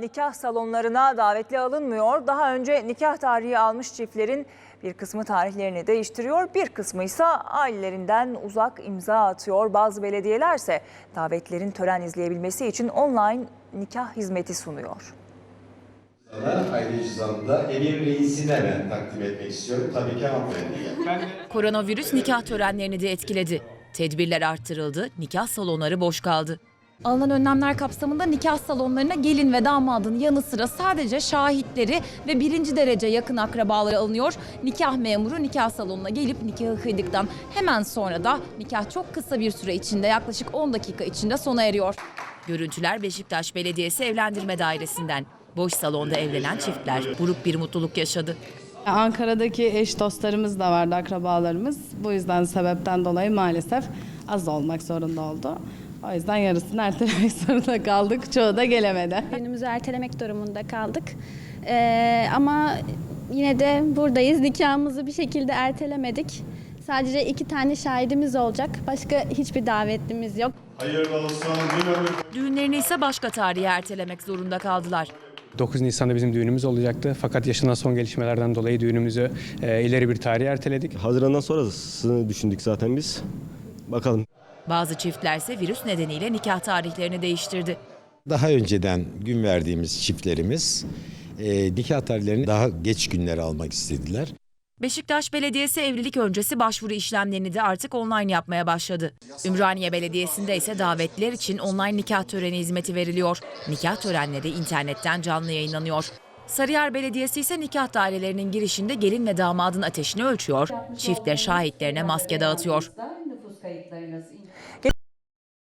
nikah salonlarına davetli alınmıyor. Daha önce nikah tarihi almış çiftlerin bir kısmı tarihlerini değiştiriyor, bir kısmı ise ailelerinden uzak imza atıyor. Bazı belediyelerse davetlerin tören izleyebilmesi için online nikah hizmeti sunuyor. Sana ayrıca zamanda evin reisine ben takdim etmek istiyorum. Tabii ki hanımefendiye. Koronavirüs nikah törenlerini de etkiledi. Tedbirler arttırıldı, nikah salonları boş kaldı. Alınan önlemler kapsamında nikah salonlarına gelin ve damadın yanı sıra sadece şahitleri ve birinci derece yakın akrabaları alınıyor. Nikah memuru nikah salonuna gelip nikahı kıydıktan hemen sonra da nikah çok kısa bir süre içinde yaklaşık 10 dakika içinde sona eriyor. Görüntüler Beşiktaş Belediyesi Evlendirme Dairesi'nden. Boş salonda evlenen çiftler buruk bir mutluluk yaşadı. Ankara'daki eş dostlarımız da vardı, akrabalarımız. Bu yüzden sebepten dolayı maalesef az olmak zorunda oldu. O yüzden yarısını ertelemek zorunda kaldık. Çoğu da gelemedi. Düğünümüzü ertelemek durumunda kaldık. Ee, ama yine de buradayız. Nikahımızı bir şekilde ertelemedik. Sadece iki tane şahidimiz olacak. Başka hiçbir davetlimiz yok. Hayırlı olsun. Düğünlerini ise başka tarihe ertelemek zorunda kaldılar. 9 Nisan'da bizim düğünümüz olacaktı. Fakat yaşanan son gelişmelerden dolayı düğünümüzü e, ileri bir tarihe erteledik. Haziran'dan sonrasını düşündük zaten biz. Bakalım. Bazı çiftlerse virüs nedeniyle nikah tarihlerini değiştirdi. Daha önceden gün verdiğimiz çiftlerimiz e, nikah tarihlerini daha geç günlere almak istediler. Beşiktaş Belediyesi evlilik öncesi başvuru işlemlerini de artık online yapmaya başladı. Ümraniye Belediyesi'nde ise davetliler için online nikah töreni hizmeti veriliyor. Nikah törenleri internetten canlı yayınlanıyor. Sarıyer Belediyesi ise nikah dairelerinin girişinde gelin ve damadın ateşini ölçüyor, çiftle şahitlerine maske dağıtıyor. respeito da Inazinha?